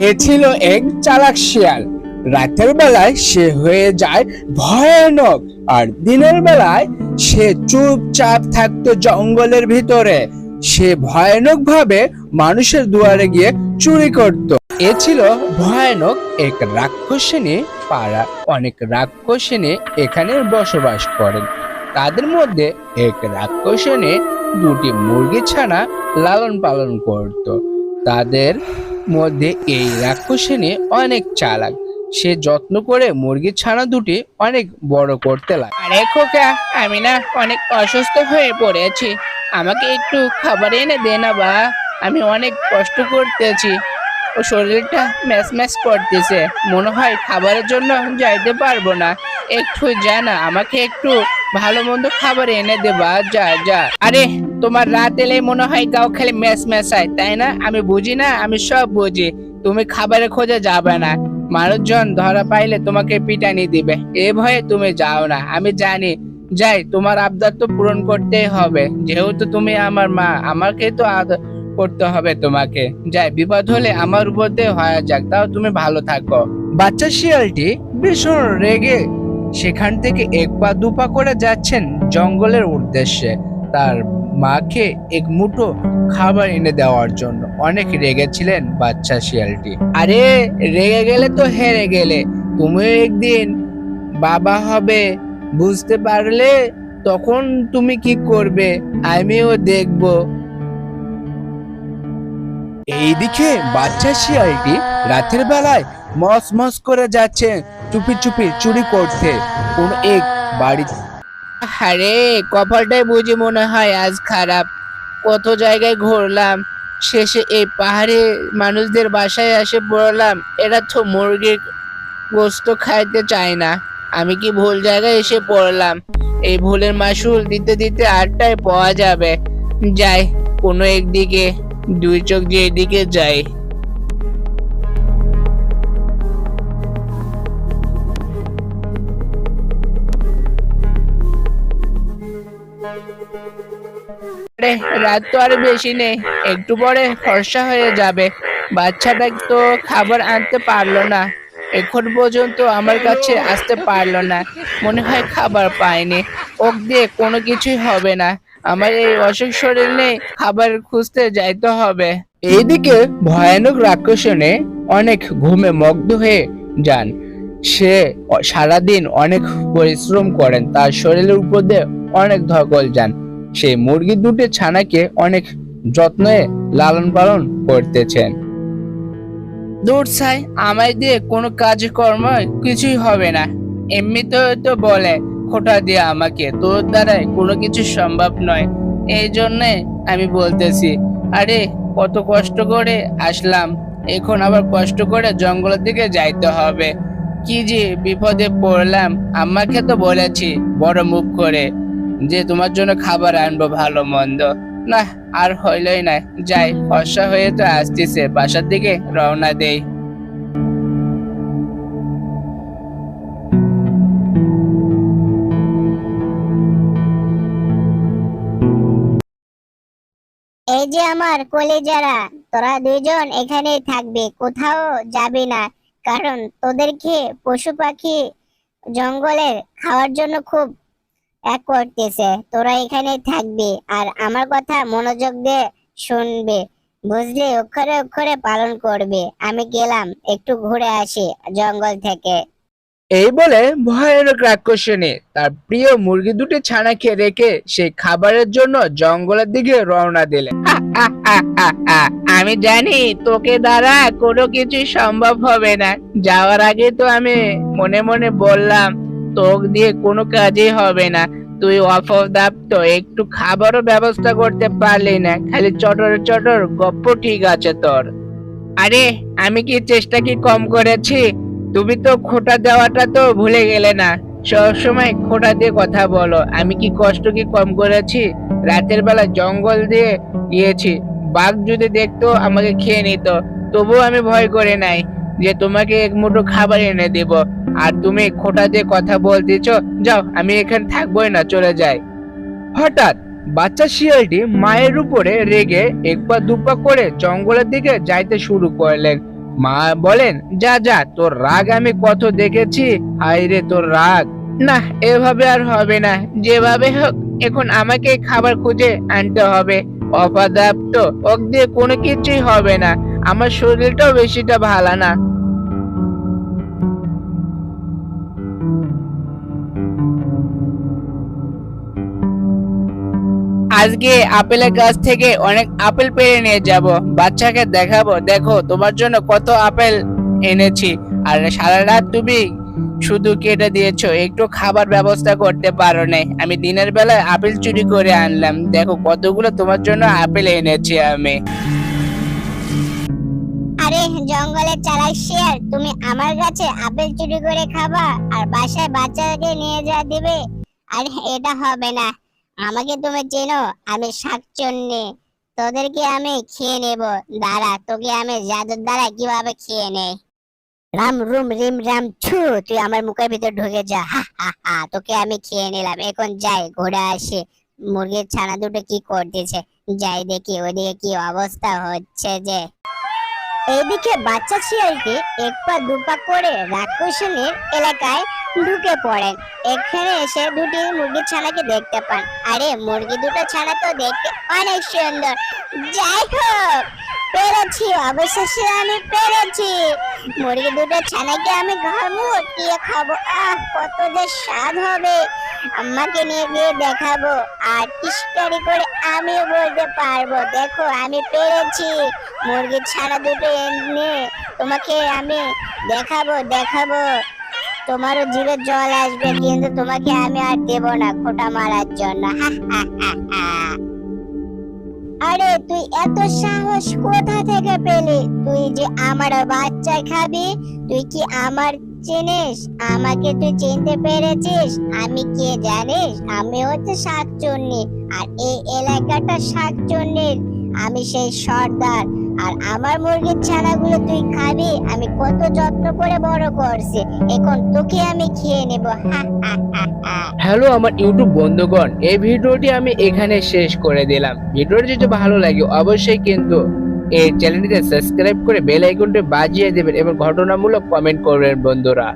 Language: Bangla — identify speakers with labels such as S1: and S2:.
S1: এ ছিল এক চালাক শিয়াল। রাতের বেলায় সে হয়ে যায় ভয়ানক, আর দিনের বেলায় সে চুপচাপ থাকতো জঙ্গলের ভিতরে। সে ভয়ানক ভাবে মানুষের দুয়ারে গিয়ে চুরি করত। এ ছিল ভয়ানক এক রাক্ষসিনী পাড়া। অনেক রাক্ষসিনী এখানে বসবাস করেন। তাদের মধ্যে এক রাক্ষসিনী দুটি মুরগি ছানা লালন পালন করত। তাদের মধ্যে এই রাক্ষসিনী অনেক চালাক। সে যত্ন করে মুরগি ছানা দুটি অনেক বড় করতে লাগে।
S2: আরে খোকা, আমি না অনেক অসুস্থ হয়ে পড়েছি। আমাকে একটু খাবার এনে দে না বা। আমি অনেক কষ্ট করতেছি। ও শরীরটা ম্যাচ ম্যাচ করতেছে। মনে হয় খাবারের জন্য যাইতে পারব না। একটু যা না, আমাকে একটু ভালো মন্দ খাবার এনে দে বা, যা যা। আরে তোমার রাত এলে মনে হয় গাও খালি ম্যাচ ম্যাচায় তাই না? আমি বুঝি না, আমি সব বুঝি। তুমি খাবারের খোঁজে যাবে না। মানুষজন ধরা পাইলে তোমাকে পিটানি দিবে। এ ভয়ে তুমি যাও না। আমি জানি। যাই, তোমার আবদার তো পূরণ করতেই হবে। যেহেতু তুমি আমার মা আমাকে তো আদর করতে হবে তোমাকে। যাই, বিপদ হলে আমার উপর দিয়ে হয়ে যাক, তাও তুমি ভালো থাকো।
S1: বাচ্চা শিয়ালটি ভীষণ রেগে সেখান থেকে এক পা দু পা করে যাচ্ছেন জঙ্গলের উদ্দেশ্যে। তার মাকে এক মুঠো খাবার এনে দেওয়ার জন্য। অনেক রেগেছিলেন বাচ্চা শিয়ালটি।
S2: আরে, রেগে গেলে তো হেরে গেলে। তুমি একদিন বাবা হবে, বুঝতে পারলে তখন তুমি কি করবে? আমিও দেখব।
S1: এইদিকে বাচ্চা শিয়ালটি রাতের বেলায় মস মস করে যাচ্ছে, চুপি চুপি চুরি করতে। কোন এক বাড়ি
S2: আরে, কপালটাই বুঝি মনে হয় আজ খারাপ। কত জায়গায় ঘুরলাম, শেষে এই পাহাড়ে মানুষদের বাসায় এসে পড়লাম, এরা তো মুরগির গোস্ত খাইতে চায় না। আমি কি ভুল জায়গায় এসে পড়লাম? এই ভুলের মাসুল দিতে দিতে আটটায় পাওয়া যাবে। যাই, কোনো একদিকে, দুই চোখ যে এদিকে যাই। রাত তো আর বেশি নেই। একটু পরে ফর্সা হয়ে যাবে। বাচ্চাটা তো খাবার আনতে পারল না। এখন পর্যন্ত আমার কাছে আসতে পারল না। মনে হয় খাবার পায়নি। ওক দিয়ে কোনো কিছুই হবে না। আমার এই অসুখ শরীর নেই খাবার খুঁজতে যাইতে হবে।
S1: এইদিকে ভয়ানক রাক্ষসনে অনেক ঘুমে মগ্ন হয়ে যান। সে সারাদিন অনেক পরিশ্রম করেন, তার শরীরের উপর দিয়ে অনেক ধকল যান। সে মুরগি দুটি ছানাকে অনেক যত্নে লালন পালন করতেছেন।
S2: দূর ছাই, আমায় দিয়ে কোনো কাজকর্ম কিছুই হবে না। এমনি তো তো বলে, খোটা দিয়ে আমাকে, তোর দ্বারাই কোনো কিছু সম্ভব নয়। এই জন্যে আমি বলতেছি, আরে, কত কষ্ট করে আসলাম। এখন আবার কষ্ট করে জঙ্গলের দিকে যাইতে হবে। কি যে বিপদে পড়লাম, আম্মাকে তো বলেছি, বড় মুখ করে, যে তোমার জন্য খাবার আনব ভালো মন্দ। না আর হইলই না, যাই, ফর্সা হয়ে তো আসতেছে, বাসার দিকে রওনা দেই।
S3: এই যে আমার কলেজারা, তোরা দুইজন এখানেই থাকবে, কোথাও যাবে না। কারণ তোদেরকে পশু পাখি জঙ্গলের খাওয়ার জন্য খুব এক করতেছে। তোরা এখানে থাকবি আর আমার কথা মনোযোগ দিয়ে শুনবে, বুঝলে? অক্ষরে অক্ষরে পালন করবে। আমি গেলাম, একটু ঘুরে আসি জঙ্গল থেকে।
S1: এই বলে ভয়ানক রাক্ষসনে তার প্রিয় মুরগি দুটি ছানাকে রেখে সেই খাবারের জন্য জঙ্গলের দিকে রওনা দিলেন।
S2: আমি জানি তোকে দ্বারা কোনো কিছু সম্ভব হবে না। যাওয়ার আগে তো আমি মনে মনে বললাম, তোক দিয়ে কোনো কাজই হবে না। তুই অফ অফ তো একটু খাবারও ব্যবস্থা করতে পারলি না। খালি চটর চটর, গপ্প ঠিক আছে তোর। আরে, আমি কি চেষ্টা কি কম করেছি? তুমি তো খোটা দেওয়াটা তো ভুলে গেলে না। সবসময় খোটা দিয়ে কথা বলো। আমি কি কষ্ট কি কম করেছি? রাতের বেলা জঙ্গল দিয়ে গিয়েছি। বাঘ যদি দেখতো, আমাকে খেয়ে নিত। তবুও আমি ভয় করে নাই যে তোমাকে এক মুঠো খাবার এনে দেব। আর তুমি খোটা দিয়ে কথা বলতেছ, যাও, আমি এখানে থাকবোই না, চলে যাই।
S1: হঠাৎ বাচ্চা শিয়ালটি মায়ের উপরে রেগে এক পা দু করে জঙ্গলের দিকে যাইতে শুরু করলেন।
S2: মা বলেন, যা যা, তোর রাগ আমি কত দেখেছি, হায় রে তোর রাগ। না, এভাবে আর হবে না, যেভাবে হোক, এখন আমাকে খাবার খুঁজে আনতে হবে। অপাদাপ্ত ওক দিয়ে কোনো কিছুই হবে না, আমার শরীরটাও বেশিটা ভালো না। আজকে আপেলের গাছ থেকে অনেক আপেল পেরে নিয়ে যাব। বাচ্চাকে দেখাবো। দেখো, তোমার জন্য কত আপেল এনেছি। আর সারা রাত তুমি শুধু কেটে দিয়েছ। একটু খাবার ব্যবস্থা করতে পারো নাই আমি দিনের বেলায় আপেল চুরি করে আনলাম। দেখো, কতগুলো তোমার জন্য আপেল এনেছি আমি।
S3: আরে, জঙ্গলের চালাক শিয়াল, তুমি আমার কাছে আপেল চুরি করে খাবা আর বাসায় বাচ্চাকে নিয়ে যা দিবে। আর এটা হবে না। আমাকে তুমি চেনো, আমি শাকচন্নি। তোদেরকে আমি খেয়ে নেব। দাঁড়া, তোকে আমি জাদুর দ্বারা কীভাবে খেয়ে নেই? রাম রুম, রিম রাম, ছু, তুই আমার মুখের ভিতর ঢুকে যা। হা হা হা, তোকে আমি খেয়ে নিলাম। এখন যাই ঘুরে আসি। মুরগির ছানা দুটো কি করতেছে? যাই দেখি, ওদিকে কি অবস্থা হচ্ছে যে। এইদিকে বাচ্চা শিয়ালটি এক পা দুপা করে রাক্ষসনের এলাকায় ঢুকে পড়েন। এখানে এসে দুটি মুরগির ছানাকে দেখতে পান। আরে, মুরগি দুটো ছানা তো দেখতে অনেক সুন্দর। যাই হোক, পেরেছি, অবশেষে আমি পেরেছি। মুরগি দুটো ছানাকে আমি ঘামু দিয়ে খাব। আহ, কত যে স্বাদ হবে। আম্মাকে নিয়ে গিয়ে দেখাবো। আর টিস্টারি করে আমিও বলতে পারব। দেখো, আমি পেরেছি। মুরগির ছানা দুটো এনে তোমাকে আমি দেখাবো দেখাবো। তোমারও জিভে জল আসবে, কিন্তু তোমাকে আমি আর দেব না খোটা মারার জন্য। আরে, তুই এত সাহস কোথা থেকে পেলি? তুই যে আমার বাচ্চা খাবি, তুই কি আমার চিনিস? আমাকে তুই চিনতে পেরেছিস? আমি কে জানিস? আমি হচ্ছে শাকচুন্নি, আর এই এলাকাটা শাকচুন্নির। আমি সেই সর্দার। আর আমার মুরগির ছানাগুলো তুই খাবি, আমি কত যত্ন করে বড় করছি। এখন তোকে আমি খেয়ে নেব
S2: হ্যালো আমার ইউটিউব বন্ধুগণ, এই ভিডিওটি আমি এখানে শেষ করে দিলাম। ভিডিওটি যদি ভালো লাগে, অবশ্যই কিন্তু এই চ্যানেলটিকে সাবস্ক্রাইব করে বেল আইকনটি বাজিয়ে দেবেন এবং ঘটনামূলক কমেন্ট করবেন বন্ধুরা।